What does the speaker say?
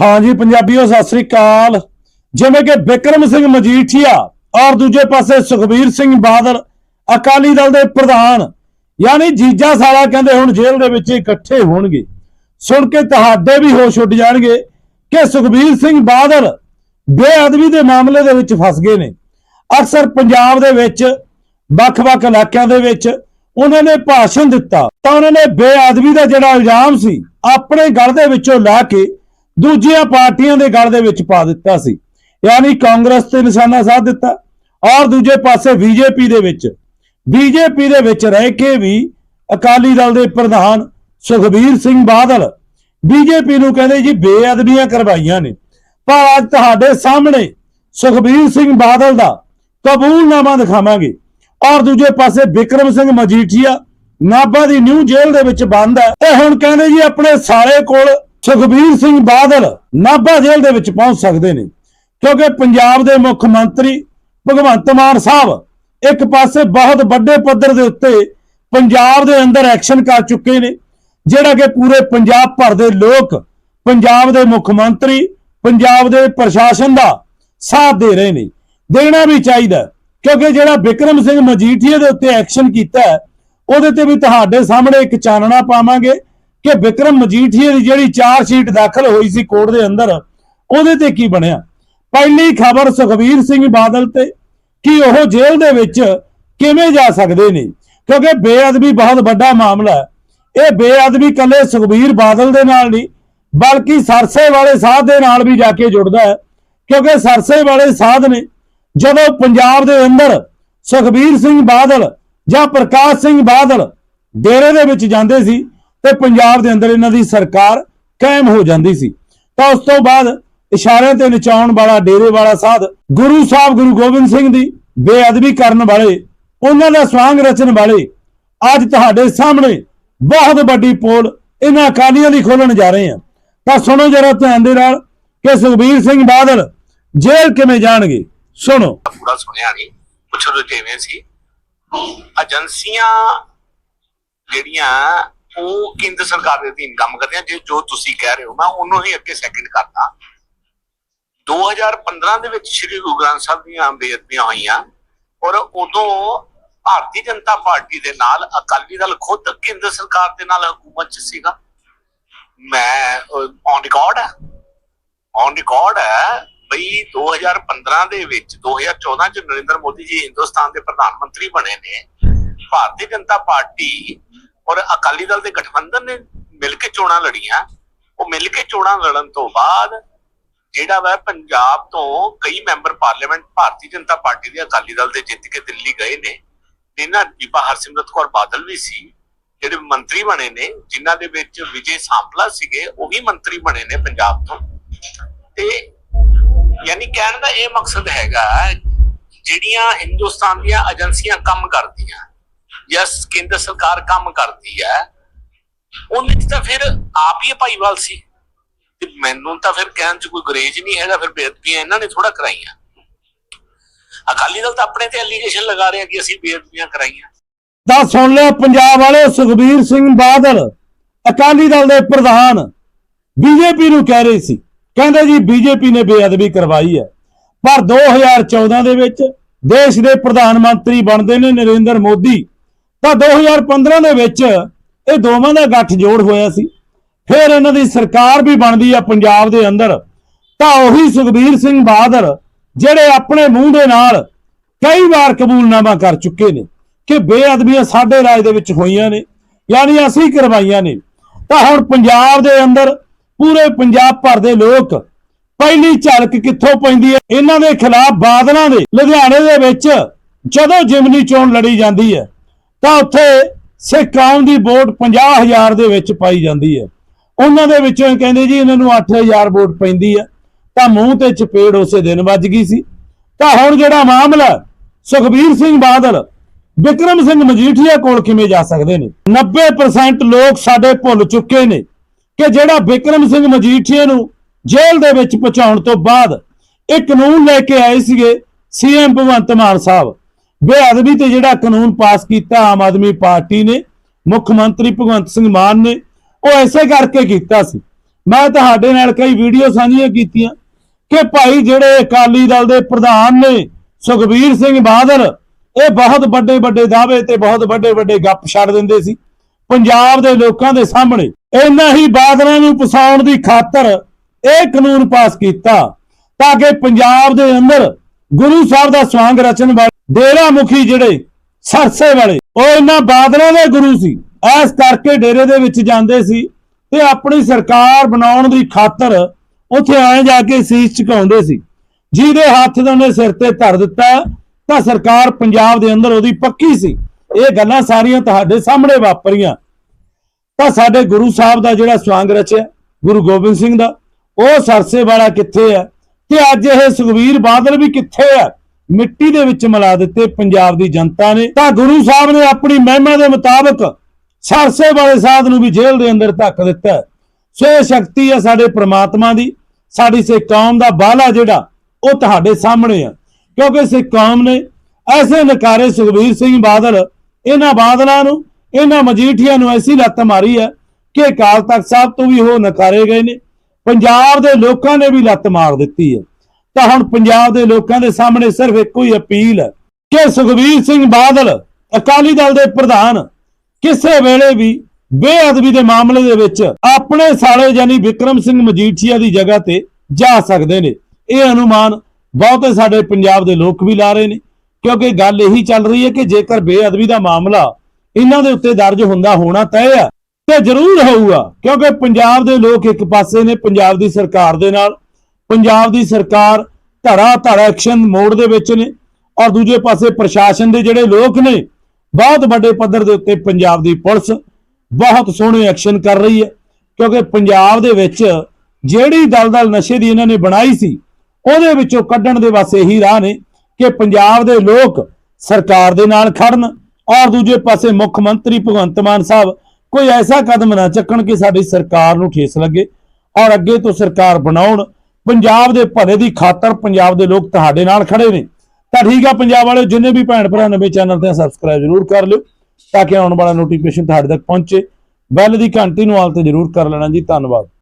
ਹਾਂਜੀ, ਪੰਜਾਬੀਓ, ਸਤਿ ਸ੍ਰੀ ਅਕਾਲ। ਜਿਵੇਂ ਕਿ ਵਿਕਰਮ ਸਿੰਘ ਮਜੀਠੀਆ ਔਰ ਦੂਜੇ ਪਾਸੇ ਸੁਖਬੀਰ ਸਿੰਘ ਬਾਦਲ ਅਕਾਲੀ ਦਲ ਦੇ ਪ੍ਰਧਾਨ, ਯਾਨੀ ਜੀਜਾ ਸਾਲਾ ਕਹਿੰਦੇ ਹੁਣ ਜੇਲ੍ਹ ਦੇ ਵਿੱਚ ਇਕੱਠੇ ਹੋਣਗੇ। ਸੁਣ ਕੇ ਤੁਹਾਡੇ ਵੀ ਹੋਸ਼ ਉੱਡ ਜਾਣਗੇ ਕਿ ਸੁਖਬੀਰ ਸਿੰਘ ਬਾਦਲ ਬੇਅਦਬੀ ਦੇ ਮਾਮਲੇ ਦੇ ਵਿੱਚ ਫਸ ਗਏ ਨੇ। ਅਕਸਰ ਪੰਜਾਬ ਦੇ ਵਿੱਚ, ਵੱਖ-ਵੱਖ ਇਲਾਕਿਆਂ ਦੇ ਵਿੱਚ ਉਹਨਾਂ ਨੇ ਭਾਸ਼ਣ ਦਿੱਤਾ ਤਾਂ ਉਹਨਾਂ ਨੇ ਬੇਅਦਬੀ ਦਾ ਜਿਹੜਾ ਇਲਜ਼ਾਮ ਸੀ, ਆਪਣੇ ਗਲ ਦੇ ਵਿੱਚੋਂ ਲਾ ਕੇ ਦੂਜੀਆਂ ਪਾਰਟੀਆਂ ਦੇ ਗਲ ਦੇ ਵਿੱਚ ਪਾ ਦਿੱਤਾ ਸੀ। ਯਾਨੀ ਕਾਂਗਰਸ ਤੇ ਨਿਸ਼ਾਨਾ ਸਾਧ ਦਿੱਤਾ ਔਰ ਦੂਜੇ ਪਾਸੇ ਬੀਜੇਪੀ ਦੇ ਵਿੱਚ। ਬੀਜੇਪੀ ਦੇ ਵਿੱਚ ਰਹਿ ਕੇ ਵੀ ਅਕਾਲੀ ਦਲ ਦੇ ਪ੍ਰਧਾਨ ਸੁਖਬੀਰ ਸਿੰਘ ਬਾਦਲ ਬੀਜੇਪੀ ਨੂੰ ਕਹਿੰਦੇ ਜੀ ਬੇਅਦਬੀਆਂ ਕਰਵਾਈਆਂ ਨੇ। ਪਰ ਅੱਜ ਤੁਹਾਡੇ ਸਾਹਮਣੇ ਸੁਖਬੀਰ ਸਿੰਘ ਬਾਦਲ ਦਾ ਕਬੂਲਨਾਮਾ ਦਿਖਾਵਾਂਗੇ। ਔਰ ਦੂਜੇ ਪਾਸੇ ਵਿਕਰਮ ਸਿੰਘ ਮਜੀਠੀਆ ਨਾਭਾ ਦੀ ਨਿਊ ਜੇਲ੍ਹ ਦੇ ਵਿੱਚ ਬੰਦ ਹੈ। ਤੇ ਹੁਣ ਕਹਿੰਦੇ ਜੀ ਆਪਣੇ ਸਾਲੇ ਕੋਲ ਸੁਖਬੀਰ ਸਿੰਘ ਬਾਦਲ ਨਾਭਾ ਜੇਲ੍ਹ ਦੇ ਵਿੱਚ ਪਹੁੰਚ ਸਕਦੇ ਨੇ, ਕਿਉਂਕਿ ਪੰਜਾਬ ਦੇ ਮੁੱਖ ਮੰਤਰੀ ਭਗਵੰਤ ਮਾਨ ਸਾਹਿਬ ਇੱਕ ਪਾਸੇ ਬਹੁਤ ਵੱਡੇ ਪੱਧਰ ਦੇ ਉੱਤੇ ਪੰਜਾਬ ਦੇ ਅੰਦਰ ਐਕਸ਼ਨ ਕਰ ਚੁੱਕੇ ਨੇ, ਜਿਹੜਾ ਕਿ ਪੂਰੇ ਪੰਜਾਬ ਭਰ ਦੇ ਲੋਕ ਪੰਜਾਬ ਦੇ ਮੁੱਖ ਮੰਤਰੀ, ਪੰਜਾਬ ਦੇ ਪ੍ਰਸ਼ਾਸਨ ਦਾ ਸਾਥ ਦੇ ਰਹੇ ਨੇ। ਦੇਣਾ ਵੀ ਚਾਹੀਦਾ, ਕਿਉਂਕਿ ਜਿਹੜਾ ਵਿਕਰਮ ਸਿੰਘ ਮਜੀਠੀਆ ਦੇ ਉੱਤੇ ਐਕਸ਼ਨ ਕੀਤਾ ਉਹਦੇ ਤੇ ਵੀ ਤੁਹਾਡੇ ਸਾਹਮਣੇ ਇੱਕ ਚਾਨਣਾ ਪਾਵਾਂਗੇ। ਕਿ ਵਿਕਰਮ ਮਜੀਠੀਆ ਦੀ ਜਿਹੜੀ ਚਾਰ ਸ਼ੀਟ ਦਾਖਲ ਹੋਈ ਸੀ ਕੋਰਟ ਦੇ ਅੰਦਰ, ਉਹਦੇ ਤੇ ਕੀ ਬਣਿਆ? ਪਹਿਲੀ ਖਬਰ ਸੁਖਬੀਰ ਸਿੰਘ ਬਾਦਲ ਤੇ, ਕਿ ਉਹ ਜੇਲ੍ਹ ਦੇ ਵਿੱਚ ਕਿਵੇਂ ਜਾ ਸਕਦੇ ਨੇ? ਕਿਉਂਕਿ ਬੇਅਦਬੀ ਬਹੁਤ ਵੱਡਾ ਮਾਮਲਾ ਹੈ। ਇਹ ਬੇਅਦਬੀ ਕੱਲੇ ਸੁਖਬੀਰ ਬਾਦਲ ਦੇ ਨਾਲ ਨਹੀਂ, ਬਲਕਿ ਸਰਸੇ ਵਾਲੇ ਸਾਧ ਦੇ ਨਾਲ ਵੀ ਜਾ ਕੇ ਜੁੜਦਾ ਹੈ। ਕਿਉਂਕਿ ਸਰਸੇ ਵਾਲੇ ਸਾਧ ਨੇ, ਜਦੋਂ ਪੰਜਾਬ ਦੇ ਅੰਦਰ ਸੁਖਬੀਰ ਸਿੰਘ ਬਾਦਲ ਜਾਂ ਪ੍ਰਕਾਸ਼ ਸਿੰਘ ਬਾਦਲ ਡੇਰੇ ਦੇ ਵਿੱਚ ਜਾਂਦੇ ਸੀ ਤੇ ਪੰਜਾਬ ਦੇ ਅੰਦਰ ਇਹਨਾਂ ਦੀ ਸਰਕਾਰ ਕਾਇਮ ਹੋ ਜਾਂਦੀ ਸੀ। ਤਾਂ ਉਸ ਤੋਂ ਬਾਅਦ ਇਸ਼ਾਰਿਆਂ ਤੇ ਨਚਾਉਣ ਵਾਲਾ, ਡੇਰੇ ਵਾਲਾ ਸਾਧ ਗੁਰੂ ਸਾਹਿਬ, ਗੁਰੂ ਗੋਬਿੰਦ ਸਿੰਘ ਦੀ ਬੇਅਦਬੀ ਕਰਨ ਵਾਲੇ, ਉਹਨਾਂ ਦਾ ਸਵਾਂਗ ਰਚਣ ਵਾਲੇ, ਅੱਜ ਤੁਹਾਡੇ ਸਾਹਮਣੇ ਬਹੁਤ ਵੱਡੀ ਪੋਲ ਇਹਨਾਂ ਅਕਾਲੀਆਂ ਦੀ ਖੋਲਣ ਜਾ ਰਹੇ ਆ ਤਾਂ ਸੁਣੋ ਜਰਾ ਧਿਆਨ ਦੇ ਨਾਲ ਕਿ ਸੁਖਬੀਰ ਸਿੰਘ ਬਾਦਲ ਜੇਲ੍ਹ ਕਿਵੇਂ ਜਾਣਗੇ। ਸੁਣੋ। ਪੂਰਾ ਸੁਣਿਆ ਨਹੀਂ। ਕੁਛ ਰੁਝੇਵੇਂ ਸੀ। ਏਜੰਸੀਆਂ ਜਿਹੜੀਆਂ ਉਹ ਕੇਂਦਰ ਸਰਕਾਰ ਦੇ ਅਧੀਨ ਕੰਮ ਕਰਦੀਆਂ ਜੇ ਜੋ ਤੁਸੀਂ ਕਹਿ ਰਹੇ ਹੋ, ਮੈਂ ਉਹਨੂੰ ਹੀ ਅੱਗੇ ਸੈਕਿੰਡ ਕਰਦਾ। 2015 ਦੇ ਵਿੱਚ ਸ੍ਰੀ ਗੁਰੂ ਗ੍ਰੰਥ ਸਾਹਿਬ ਦੀਆਂ ਬੇਅਦਬੀਆਂ ਹੋਈਆਂ ਔਰ ਉਦੋਂ ਭਾਰਤੀ ਜਨਤਾ ਪਾਰਟੀ ਦੇ ਨਾਲ ਅਕਾਲੀ ਦਲ ਖੁਦ ਕੇਂਦਰ ਸਰਕਾਰ ਦੇ ਨਾਲ ਹਕੂਮਤ 'ਚ ਸੀਗਾ। ਮੈਂ ਔਨ ਰਿਕਾਰਡ ਹੈ ਔਨ ਰਿਕਾਰਡ ਹੈ ਬਈ 2015 ਦੇ ਵਿੱਚ 2014 ਚ ਨਰਿੰਦਰ ਮੋਦੀ ਜੀ ਹਿੰਦੁਸਤਾਨ ਦੇ ਪ੍ਰਧਾਨ ਮੰਤਰੀ ਬਣੇ ਨੇ। ਭਾਰਤੀ ਜਨਤਾ ਪਾਰਟੀ ਔਰ ਅਕਾਲੀ ਦਲ ਦੇ ਗਠਬੰਧਨ ਨੇ ਮਿਲ ਕੇ ਚੋਣਾਂ ਲੜੀਆਂ। ਉਹ ਮਿਲ ਕੇ ਚੋਣਾਂ ਲੜਨ ਤੋਂ ਬਾਅਦ ਜਿਹੜਾ ਵਾ ਪੰਜਾਬ ਤੋਂ ਕਈ member parliament Bharatiya Janata Party ਦੇ ਅਕਾਲੀ ਦਲ ਦੇ ਜਿੱਤ ਕੇ ਦਿੱਲੀ ਗਏ ਨੇ। ਇਹਨਾਂ ਬੀਬਾ ਹਰਸਿਮਰਤ ਕੌਰ ਬਾਦਲ ਵੀ ਸੀ, ਜਿਹੜੇ ਮੰਤਰੀ ਬਣੇ ਨੇ, ਜਿਨ੍ਹਾਂ ਦੇ ਵਿੱਚ ਵਿਜੇ ਸਾਂਪਲਾ ਸੀਗੇ, ਉਹ ਵੀ ਮੰਤਰੀ ਬਣੇ ਨੇ ਪੰਜਾਬ ਤੋਂ। ਤੇ ਯਾਨੀ ਕਹਿਣ ਦਾ ਇਹ ਮਕਸਦ ਹੈਗਾ, ਜਿਹੜੀਆਂ ਹਿੰਦੁਸਤਾਨ ਦੀਆਂ ਏਜੰਸੀਆਂ ਕੰਮ ਕਰਦੀਆਂ ਜਾਂ ਕੇਂਦਰ ਸਰਕਾਰ ਕੰਮ ਕਰਦੀ ਹੈ ਉਹਦੇ ਤਾਂ ਫਿਰ ਆਪ ਹੀ ਭਾਈਵਾਲ ਸੀ। ਤੇ ਮੈਨੂੰ ਤਾਂ ਫਿਰ ਕਹਿਣ ਚ ਕੋਈ ਗਰੇਜ ਨਹੀਂ ਹੈਗਾ, ਫਿਰ ਬੇਅਦਬੀਆਂ ਇਹਨਾਂ ਨੇ ਥੋੜਾ ਕਰਾਈਆਂ। ਅਕਾਲੀ ਦਲ ਤਾਂ ਆਪਣੇ ਤੇ ਐਲੀਗੇਸ਼ਨ ਲਗਾ ਰਿਹਾ ਕਿ ਅਸੀਂ ਬੇਅਦਬੀਆਂ ਕਰਾਈਆਂ। ਤਾਂ ਸੁਣ ਲਿਆ ਪੰਜਾਬ ਵਾਲੇ ਸੁਖਬੀਰ ਸਿੰਘ ਬਾਦਲ, ਅਕਾਲੀ ਦਲ ਦੇ ਪ੍ਰਧਾਨ, ਬੀਜੇਪੀ ਨੂੰ ਕਹਿ ਰਹੇ ਸੀ। ਕਹਿੰਦੇ ਜੀ, ਬੀਜੇਪੀ ਨੇ ਬੇਅਦਬੀ ਕਰਵਾਈ ਹੈ। ਪਰ 2014 ਦੇ ਵਿੱਚ ਦੇਸ਼ ਦੇ ਪ੍ਰਧਾਨ ਮੰਤਰੀ ਬਣਦੇ ਨੇ ਨਰਿੰਦਰ ਮੋਦੀ। ਤਾਂ 2015 ਦੇ ਵਿੱਚ ਇਹ ਦੋਵਾਂ ਦਾ ਗੱਠ ਜੋੜ ਹੋਇਆ ਸੀ। ਫਿਰ ਇਹਨਾਂ ਦੀ ਸਰਕਾਰ ਵੀ ਬਣਦੀ ਆ ਪੰਜਾਬ ਦੇ ਅੰਦਰ। ਤਾਂ ਉਹੀ ਸੁਖਬੀਰ ਸਿੰਘ ਬਾਦਲ, ਜਿਹੜੇ ਆਪਣੇ ਮੂੰਹ ਦੇ ਨਾਲ ਕਈ ਵਾਰ ਕਬੂਲਨਾਮਾ ਕਰ ਚੁੱਕੇ ਨੇ ਕਿ ਬੇਅਦਬੀਆਂ ਸਾਡੇ ਰਾਜ ਦੇ ਵਿੱਚ ਹੋਈਆਂ ਨੇ, ਯਾਨੀ ਅਸੀਂ ਕਰਵਾਈਆਂ ਨੇ। ਤਾਂ ਹੁਣ ਪੰਜਾਬ ਦੇ ਅੰਦਰ ਪੂਰੇ ਪੰਜਾਬ ਭਰ ਦੇ ਲੋਕ ਪਹਿਲੀ ਝਲਕ ਕਿੱਥੋਂ ਪੈਂਦੀ ਹੈ? ਇਹਨਾਂ ਦੇ ਖਿਲਾਫ ਬਾਦਲਾਂ ਦੇ ਲੁਧਿਆਣੇ ਦੇ ਵਿੱਚ ਜਦੋਂ ਜਿਮਨੀ ਚੋਣ ਲੜੀ ਜਾਂਦੀ ਹੈ ਤਾਂ ਉੱਥੇ ਸਿੱਖ ਕੌਮ ਦੀ ਵੋਟ 50000 ਦੇ ਵਿੱਚ ਪਾਈ ਜਾਂਦੀ ਹੈ। ਉਹਨਾਂ ਦੇ ਵਿੱਚੋਂ ਕਹਿੰਦੇ ਜੀ ਇਹਨਾਂ ਨੂੰ 8000 ਵੋਟ ਪੈਂਦੀ ਹੈ। ਤਾਂ ਮੂੰਹ ਤੇ ਚਪੇੜ ਉਸੇ ਦਿਨ ਵੱਜ ਗਈ ਸੀ। ਤਾਂ ਹੁਣ ਜਿਹੜਾ ਮਾਮਲਾ ਸੁਖਬੀਰ ਸਿੰਘ ਬਾਦਲ, ਵਿਕਰਮ ਸਿੰਘ ਮਜੀਠੀਆ ਕੋਲ ਕਿਵੇਂ ਜਾ ਸਕਦੇ ਨੇ? 90% ਲੋਕ ਸਾਡੇ ਭੁੱਲ ਚੁੱਕੇ ਨੇ ਕਿ ਜਿਹੜਾ ਵਿਕਰਮ ਸਿੰਘ ਮਜੀਠੀਆ ਨੂੰ ਜੇਲ੍ਹ ਦੇ ਵਿੱਚ ਪਹੁੰਚਾਉਣ ਤੋਂ ਬਾਅਦ ਇਹ ਕਾਨੂੰਨ ਲੈ ਕੇ ਆਏ ਸੀਗੇ ਸੀਐਮ ਭਗਵੰਤ ਮਾਨ ਸਾਹਿਬ। ਬੇਅਦਬੀ ਤੇ ਜਿਹੜਾ ਕਾਨੂੰਨ ਪਾਸ ਕੀਤਾ ਆਮ ਆਦਮੀ ਪਾਰਟੀ ਨੇ, ਮੁੱਖ ਮੰਤਰੀ ਭਗਵੰਤ ਸਿੰਘ ਮਾਨ ਨੇ, ਉਹ ਐਸੇ ਕਰਕੇ ਕੀਤਾ ਸੀ। ਮੈਂ ਤੁਹਾਡੇ ਨਾਲ ਕਈ ਵੀਡੀਓ ਸਾਂਝੀਆਂ ਕੀਤੀਆਂ ਕਿ ਭਾਈ ਜਿਹੜੇ ਅਕਾਲੀ ਦਲ ਦੇ ਪ੍ਰਧਾਨ ਨੇ, ਸੁਖਬੀਰ ਸਿੰਘ ਬਾਦਲ, ਇਹ ਬਹੁਤ ਵੱਡੇ ਵੱਡੇ ਦਾਅਵੇ ਤੇ ਬਹੁਤ ਵੱਡੇ ਵੱਡੇ ਗੱਪ ਛੱਡ ਦਿੰਦੇ ਸੀ। ਪੰਜਾਬ ਦੇ ਲੋਕਾਂ ਦੇ ਸਾਹਮਣੇ ਇਹਨਾਂ ਹੀ ਬਾਦਲਾਂ ਨੂੰ ਫਸਾਉਣ ਦੀ ਖਾਤਰ ਇਹ ਕਾਨੂੰਨ ਪਾਸ ਕੀਤਾ ਤਾਂ ਕਿ ਪੰਜਾਬ ਦੇ ਅੰਦਰ ਗੁਰੂ ਸਾਹਿਬ ਦਾ ਸਵਾਂਗ ਰਚਨ ਵਾਲੇ ਡੇਰਾ ਮੁਖੀ ਜਿਹੜੇ ਸਰਸੇ ਵਾਲੇ, ਉਹ ਇਹਨਾਂ ਬਾਦਲਾਂ ਦੇ ਗੁਰੂ ਸੀ। ਐਸ ਕਰਕੇ ਡੇਰੇ ਦੇ ਵਿੱਚ ਜਾਂਦੇ ਸੀ ਤੇ ਆਪਣੀ ਸਰਕਾਰ ਬਣਾਉਣ ਦੀ ਖਾਤਰ ਉੱਥੇ ਆਏ ਜਾ ਕੇ ਸੀਸ ਝੁਕਾਉਂਦੇ ਸੀ। ਜਿਹਦੇ ਹੱਥ ਦਾ ਉਹਨੇ ਸਿਰ ਤੇ ਧਰ ਦਿੱਤਾ, ਤਾਂ ਸਰਕਾਰ ਪੰਜਾਬ ਦੇ ਅੰਦਰ ਉਹਦੀ ਪੱਕੀ ਸੀ। ਇਹ ਗੱਲਾਂ ਸਾਰੀਆਂ ਤੁਹਾਡੇ ਸਾਹਮਣੇ ਵਾਪਰੀਆਂ। ਤਾਂ ਸਾਡੇ ਗੁਰੂ ਸਾਹਿਬ ਦਾ ਜਿਹੜਾ ਸਵਾਂਗ ਰਚਿਆ, ਗੁਰੂ ਗੋਬਿੰਦ ਸਿੰਘ ਦਾ, ਉਹ ਸਰਸੇ ਵਾਲਾ ਕਿੱਥੇ ਹੈ ਤੇ ਅੱਜ ਇਹ ਸੁਖਵੀਰ ਬਾਦਲ ਵੀ ਕਿੱਥੇ ਹੈ ਮਿੱਟੀ ਦੇ ਵਿੱਚ ਮਿਲਾ ਦਿੱਤੇ ਪੰਜਾਬ ਦੀ ਜਨਤਾ ਨੇ। ਤਾਂ ਗੁਰੂ ਸਾਹਿਬ ਨੇ ਆਪਣੀ ਮਹਿਮਾ ਦੇ ਮੁਤਾਬਕ ਸਰਸੇ ਵਾਲੇ ਸਾਧ ਨੂੰ ਵੀ ਜੇਲ੍ਹ ਦੇ ਅੰਦਰ ਧੱਕ ਦਿੱਤਾ ਸੋ ਇਹ ਸ਼ਕਤੀ ਹੈ ਸਾਡੇ ਪ੍ਰਮਾਤਮਾ ਦੀ। ਸਾਡੀ ਸੇ ਕੌਮ ਦਾ ਬਾਲਾ ਜਿਹੜਾ, ਉਹ ਤੁਹਾਡੇ ਸਾਹਮਣੇ ਆ ਕਿਉਂਕਿ ਸਿੱਖ ਕੌਮ ਨੇ ਐਸੇ ਨਕਾਰੇ ਸੁਖਬੀਰ ਸਿੰਘ ਬਾਦਲ, ਇਹਨਾਂ ਬਾਦਲਾਂ ਨੂੰ, ਇਹਨਾਂ ਮਜੀਠੀਆਂ ਨੂੰ ਐਸੀ ਲੱਤ ਮਾਰੀ ਹੈ ਕਿ ਅਕਾਲ ਤਖਤ ਸਾਹਿਬ ਤੋਂ ਵੀ ਉਹ ਨਕਾਰੇ ਗਏ ਨੇ। ਪੰਜਾਬ ਦੇ ਲੋਕਾਂ ਨੇ ਵੀ ਲੱਤ ਮਾਰ ਦਿੱਤੀ ਹੈ। ਤਾਂ ਹੁਣ ਪੰਜਾਬ ਦੇ ਲੋਕਾਂ ਦੇ ਸਾਹਮਣੇ ਸਿਰਫ ਇੱਕੋ ਹੀ ਅਪੀਲ ਹੈ ਕਿ ਸੁਖਬੀਰ ਸਿੰਘ ਬਾਦਲ, ਅਕਾਲੀ ਦਲ ਦੇ ਪ੍ਰਧਾਨ, ਕਿਸੇ ਵੇਲੇ ਵੀ ਬੇਅਦਬੀ ਦੇ ਮਾਮਲੇ ਦੇ ਵਿੱਚ ਆਪਣੇ ਸਾਲੇ ਯਾਨੀ ਵਿਕਰਮ ਸਿੰਘ ਮਜੀਠੀਆ ਦੀ ਜਗ੍ਹਾ ਤੇ ਜਾ ਸਕਦੇ ਨੇ। ਇਹ ਅਨੁਮਾਨ ਬਹੁਤੇ ਸਾਡੇ ਪੰਜਾਬ ਦੇ ਲੋਕ ਵੀ ਲਾ ਰਹੇ ਨੇ, ਕਿਉਂਕਿ ਗੱਲ ਇਹੀ ਚੱਲ ਰਹੀ ਹੈ ਕਿ ਜੇਕਰ ਬੇਅਦਬੀ ਦਾ ਮਾਮਲਾ ਇਹਨਾਂ ਦੇ ਉੱਤੇ ਦਰਜ ਹੁੰਦਾ ਹੋਣਾ ਤੈਅ ਹੈ ਤੇ ਜ਼ਰੂਰ ਹੋਊਗਾ, ਕਿਉਂਕਿ ਪੰਜਾਬ ਦੇ ਲੋਕ ਇੱਕ ਪਾਸੇ ਨੇ, ਪੰਜਾਬ ਦੀ ਸਰਕਾਰ ਦੇ ਨਾਲ ਪੰਜਾਬ ਦੀ ਸਰਕਾਰ ਧੜਾ ਧੜਾ ਐਕਸ਼ਨ ਮੋਡ ਦੇ ਵਿੱਚ ਨੇ ਔਰ ਦੂਜੇ ਪਾਸੇ ਪ੍ਰਸ਼ਾਸਨ ਦੇ ਜਿਹੜੇ ਲੋਕ ਨੇ, ਬਹੁਤ ਵੱਡੇ ਪੱਧਰ ਦੇ ਉੱਤੇ ਪੰਜਾਬ ਦੀ ਪੁਲਿਸ ਬਹੁਤ ਸੋਹਣੇ ਐਕਸ਼ਨ ਕਰ ਰਹੀ ਹੈ। ਕਿਉਂਕਿ ਪੰਜਾਬ ਦੇ ਵਿੱਚ ਜਿਹੜੀ ਦਲਦਲ ਨਸ਼ੇ ਦੀ ਇਹਨਾਂ ਨੇ ਬਣਾਈ ਸੀ, ਉਹਦੇ ਵਿੱਚੋਂ ਕੱਢਣ ਦੇ ਵਾਸਤੇ ਇਹੀ ਰਾਹ ਨੇ ਕਿ ਪੰਜਾਬ ਦੇ ਲੋਕ ਸਰਕਾਰ ਦੇ ਨਾਲ ਖੜਨ ਔਰ ਦੂਜੇ ਪਾਸੇ ਮੁੱਖ ਮੰਤਰੀ ਭਗਵੰਤ ਮਾਨ ਸਾਹਿਬ ਕੋਈ ਐਸਾ ਕਦਮ ਨਾ ਚੱਕਣ ਕਿ ਸਾਡੀ ਸਰਕਾਰ ਨੂੰ ਠੇਸ ਲੱਗੇ ਔਰ ਅੱਗੇ ਤੋਂ ਸਰਕਾਰ ਬਣਾਉਣ ਪੰਜਾਬ ਦੇ ਭਲੇ ਦੀ ਖਾਤਰ ਪੰਜਾਬ ਦੇ ਲੋਕ ਤੁਹਾਡੇ ਨਾਲ ਖੜੇ ਨੇ। ਤਾਂ ਠੀਕ ਆ ਪੰਜਾਬ ਵਾਲੇ ਜਿੰਨੇ ਵੀ ਭੈਣ ਭਰਾ ਨਵੇਂ ਚੈਨਲ ਤੇ ਸਬਸਕ੍ਰਾਈਬ ਜ਼ਰੂਰ ਕਰ ਲਿਓ ਤਾਂ ਕਿ ਆਉਣ ਵਾਲਾ ਨੋਟੀਫਿਕੇਸ਼ਨ ਤੁਹਾਡੇ ਤੱਕ ਪਹੁੰਚੇ। ਬੈਲ ਦੀ ਘੰਟੀ ਨੂੰ ਆਲ ਤੇ ਜ਼ਰੂਰ ਕਰ ਲੈਣਾ ਜੀ। ਧੰਨਵਾਦ।